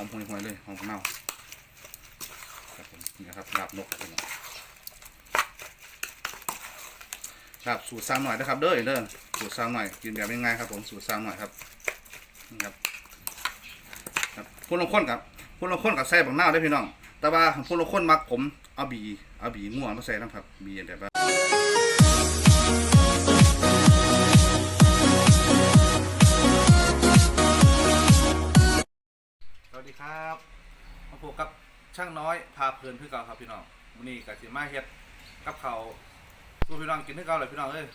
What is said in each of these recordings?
อมห่วยๆเลยหอมเน่าครับผมนี่นะครับลาบนกครับพี่น้องครับสูตรซางหน่อยนะครับเด้อเด้อสูตรซางหน่อยกินแบบง่ายๆครับผมสูตรซางหน่อยครับนี่ครับครับคนละคนกับคนละคนกับใส่บังหน้าได้พี่น้อง แต่ว่าคนละคนมักผมเอาบีเอาบีง่วงมาใส่นะครับบีอันเดียวส ครับมาพบกับช่างน้อยพาเพลินพี่เก่าครับพี่น้องวันนี้กับสิมาเฮ็ดกับเขาสู้พี่น้องกินพี่เก่าเลยพี่น้องเอ้ย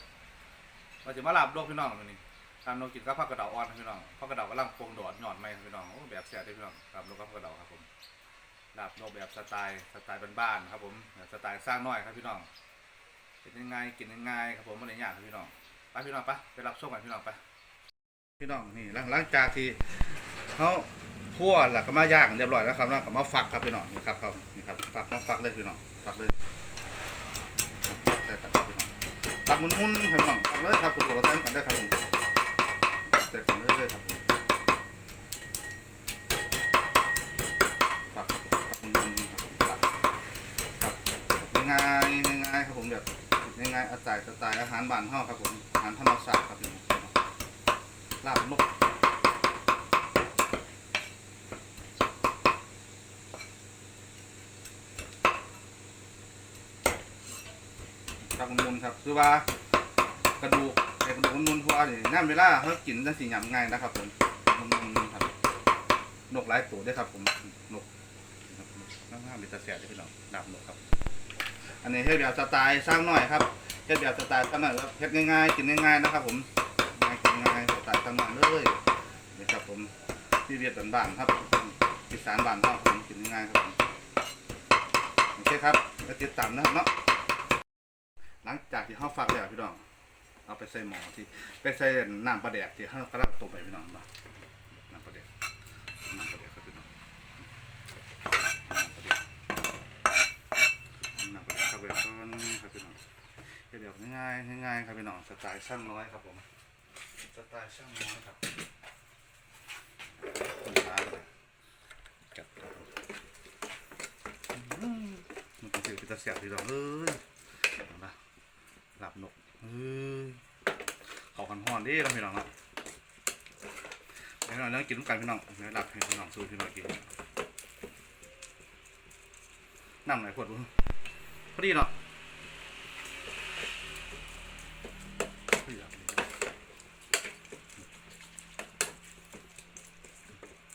มาจะมาลาบโลกพี่น้องวันนี้ทำน้องกินกับผักกระเดาอ่อนครับพี่น้องผักกระเดากำลังปงดอดหยอดไหมครับพี่น้องโอ้แบบแซ่บเลยพี่น้องลาบโลกกับผักกระเดาครับผมลาบโลกแบบสไตล์สไตล์บ้านๆครับผมสไตล์สร้างน้อยครับพี่น้องกินง่ายๆกินง่ายๆครับผมม่ได้ยากครับพี่น้องไปพี่น้องไปไปรับชมกันพี่น้องไปพี่น้องนี่หลังจากที่เขา คั่วแล้วก็มาย่างเรียบร้อยแล้วครับแล้วก็มาฝักครับพี่น้องนี่ครับครับนี่ครับฝักมาฝักเลยพี่น้องฝักเลยใส่ครับพี่น้องฝักมุนๆครับพี่น้องฝักเลยครับคุณผู้ชมกันได้ครับผมใส่กันเลยเลยครับผมฝักฝักมุนๆครับฝักฝักง่ายๆง่ายๆครับผมแบบง่ายๆอาศัยสไตล์อาหารบ้านเฮาครับผมอาหารธรรมชาติครับพี่น้องลาบนก ครับคือว่ากระดูกไอ้กระดูกมุนๆพราะว่านี่น้ำเวลาเขากินจังสีหยำง่ายนะครับผมมุนๆครับนกหลายตัวด้วยครับ ผมนกน้ำน้ำห้ามเป็นตาเสียได้พี่น้องดาบนกครับ อันนี้เฮ็ดแบบสไตล์สร้างหน่อยครับเฮ็ดแบบสไตล์สร้างหน่อยแล้วเฮ็ดง่ายๆกินง่ายๆนะครับ ผมง่ายกินง่ายสไตล์สร้างหน่อยเลยนี่ครับผมที่เรียนบ้านๆครับอีสานบ้านเฮาผมกินง่ายๆครับโอเคครับแล้วติดตามนะครับเนาะ หลังจากที่เขาฟักแล้วพี่น้อง เอาไปใส่หม้อที่ไปใส่น้ำปลาแดกที่เขากำลังต้มไปพี่น้องมาน้ำปลาแดกน้ำปลาแดกครับพี่น้องน้ำปลาแดกน้ำปลาแดกครับพี่น้องครับพี่น้องเดี๋ยวง่ายๆง่ายๆครับพี่น้องสไตล์ช่างน้อยครับผมสไตล์ช่างน้อยครับคนร้าเลยจับมันเป็นสิ่งที่จะเสียบพี่น้องเอ้ยเอาละ บนกเขากันห่อนดิเราพี่น้องเนาะเดี๋ยวเราเรื่องกินร่วมกันพี่น้องเดี๋ยวหลับให้พี่น้องสู้พี่น้องกินนั่งไหนขวดบุพอดีเนาะพอดีอะ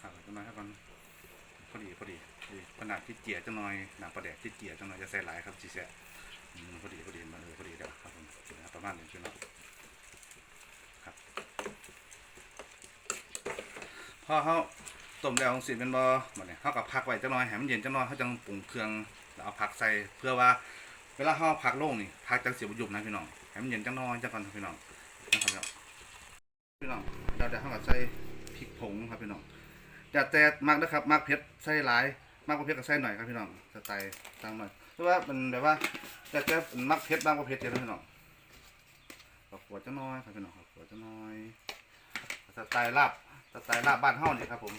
หักกันหน่อยครับกันพอดีพอดีพอดีขนาดที่เจียจังหน่อยหนังประแดกที่เจียจังหน่อยจะใส่หลายครับจีแสพอดีพอดี มาณนี้พี่น้องครับพอเขาต้มแล้วของสิเป็นบ่หมดเนี่ยเขากับพักไว้จังน้อยให้มันเย็นจังน้อยเขาจังปรุงเครื่องแล้วเอาผักใส่เพื่อว่าเวลาเขาเอาผักโล่งนี่ผักจังเสียบยุบนะพี่น้องให้มันเย็นจังน้อยจังก่อนพี่น้องนะครับพี่น้องเราจะเขากับใส่พริกผงครับพี่น้องแต่แต่มักนะครับมักเผ็ดใส่หลายมักบ่าเผ็ดก็ใส่หน่อยครับพี่น้องสไตล์ต่างหน่อยเพราะว่ามันแบบว่าแต่จะมักเพชรบ้างก็เพชรเจอะพี่น้อง ขวดจะน้อยครับพี่น้องขอบขวดจะน้อยสไตล์ลาบสไตล์ลาบบ้านเฮานี่ครับผม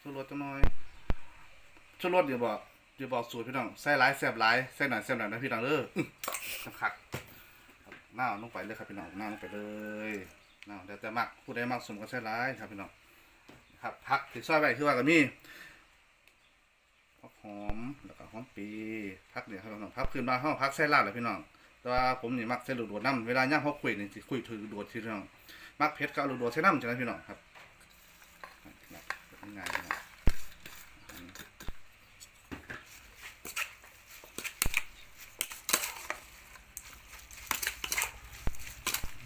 ชูรสจะน้อยชูรสเดี๋ยวบอกเดี๋ยวบอกสูตรพี่น้องใส่หลายแซ่บหลายใส่หน่อยแซ่บหน่อยนะพี่น้องเด้ออื้อจังคักครับหน้าลงไปเลยครับพี่น้องหน้าลงไปเลยหน้าแต่แต่มักผู้ใดมักสมก็ใส่หลายครับพี่น้องครับพักที่ซอยไว้คือว่าก็มีผักหอมแล้วก็หอมปีผักเนี่ยครับพี่น้องผักพื้นบ้านเฮาผักไส้ลาดแหละพี่น้อง แต่ว่าผมนี่มักใส่ลูกโดดน้ำเวลาย่างเฮาคุยนี่สิคุยถือโดดที่พี่องมักเผ็ดก็เอาลูกโดดใส่น้ำจังนั้นพี่น้องครับง่ายๆพี่น้อง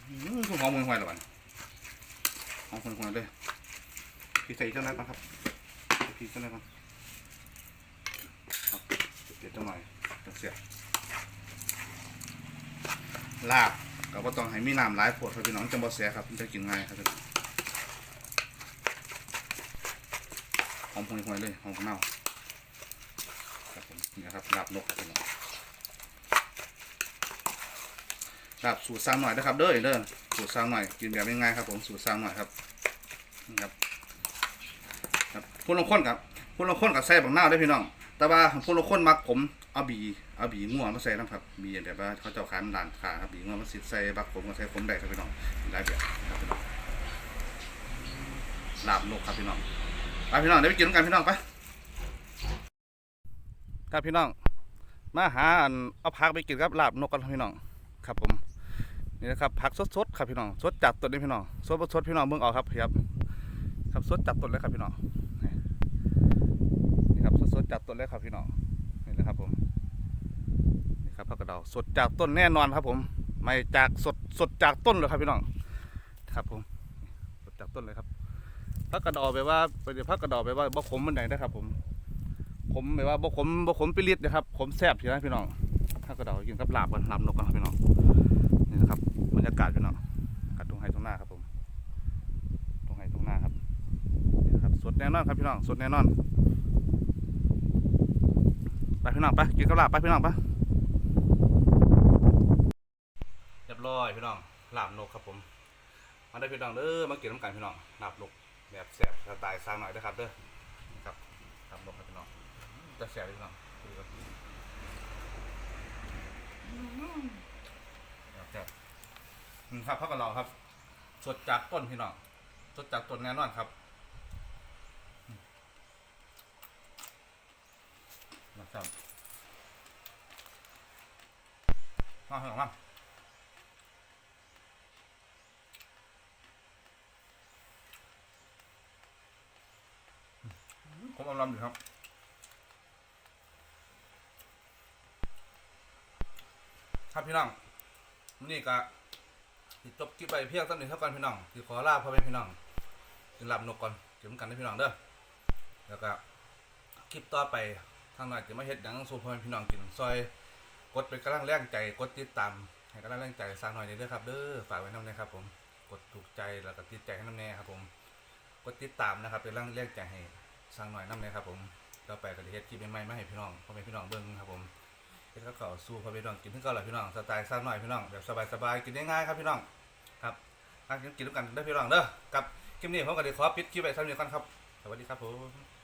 อืมหอห่วยๆแล้วบัดหอมห่วยเลยพี่ใส่เจังไดก่อนครับพี่เจังไดก่อนครับเดี๋ยวจังหน่อยจังเสีย ลาบก็บ่ต้องให้มีน้ำหลายโพดครับพี่น้องจังบ่เสียครับมันจะกินง่ายครับพี่น้องหอมห่วยๆเลยหอมเน่าครับผมนี่นะครับลาบนกครับพี่น้องลาบสูตรสร้างหน่อยนะครับเด้อเด้อสูตรสร้างหน่อยกินแบบง่ายๆครับผมสูตรสร้างหน่อยครับนะครับครับผู้ลงคนกับผู้ลงคนกับใส่บักนาได้พี่น้อง แต่ว่าผู้ลงคนมักผม เอาบีเอาบีง่วงมาใส่นะครับบีแต่ว่าเขาเจ้าขายมันด่านขาครับบีง่วงมาสิใส่บักผมก็ใส่ผมได้ครับพี่น้องได้แบบครับพี่น้องลาบนกครับพี่น้องไปพี่น้องเดี๋ยวไปกินกันพี่น้องไปครับพี่น้อง มาหาอันเอาผักไปกินครับลาบนกกันครับพี่น้องครับผมนี่นะครับผักสดๆครับพี่น้องสดจัดต้นเลยพี่น้องสดสดพี่น้องเบิ่งเอาครับครับ ครับสดจัดต้นเลยครับพี่น้องนี่ครับสดๆจากต้นเลยครับพี่น้องนี่แหละครับผม ครับผักกระเดาสดจากต้นแน่นอนครับ ผมไม่จากสดสดจากต้นเลยครับพี่น้องครับผมสดจากต้นเลยครับผักกระเดาไปลว่าไปเดี๋ยวผักกระเดาไปลว่าบ่ขมมันไหนนะครับ ผมขมไปลว่าบ่ขมบ่ขมไปลิดนะครับขมแซ่บทีนะพี่น้องผักกระเดากินกับลาบกันลาบนกกันครับพี่น้องนี่นะครับบรรยากาศพี่น้องอากาศตรงไฮตรงหน้าครับผม ตรงไฮตรงหน้าครับนี่ครับ สดแน่นอนครับพี่น้องสดแน่นอนไปพี่น้องไปกินกับลาบไปพี่น้องไปเร้อยพี่น้องลาบนกครับผมมาได้พี่น้องเด้อมาเกินน้ำกันพี่น้องลาบนกแบบแซ่บสไตล์สร้างหน่อยนะครับเด้อนี่ครับลาบนกครับพี่น้องจะแซ่บพี่น้องดูกันแบบแซ่บครับพักกับเราครับสดจากต้นพี่น้องสดจากต้นแน่นอนครับนะครับมาเหรอมา ผมอำลำอยู่ครับครับพี่น้องนี่ก็จบคลิปไปเพียงเท่านี้เท่ากันพี่น้องสิขอลาพ่อแม่พี่น้องกินลาบนกก่อนเก็บกันให้พี่น้องเด้อแล้วก็คลิปต่อไปทางหน่อยจะมาเฮ็ดหยังสู่พ่อแม่พี่น้องกินซอย กดเป็นกำลังแรงใจกดติดตามให้กำลังแรงใจสร้างหน่อยเด้อครับเด้อฝากไว้น้ำนะครับผมกดถูกใจแล้วก็ติดใจให้น้ำแน่ครับผมกดติดตามนะครับเป็นกำลังแรงใจให้ สร้างหน่อยน้ำแน่ครับผมต่อไปก็จะเฮ็ดคลิปใหม่ๆมาให้พี่น้องพ่อแม่พี่น้องเบิ่งครับผมเฮ็ดข้าวเก่าสู้พ่อแม่พี่น้องกินถึงก็หละพี่น้องสไตล์สร้างหน่อยพี่น้องแบบสบายๆกินง่ายครับพี่น้องครับกินกินด้วยกันได้พี่น้องเด้อกับคลิปนี้ผมก็ได้ขอปิดคลิปไปเท่านี้ก่อนครับสวัสดีครับผม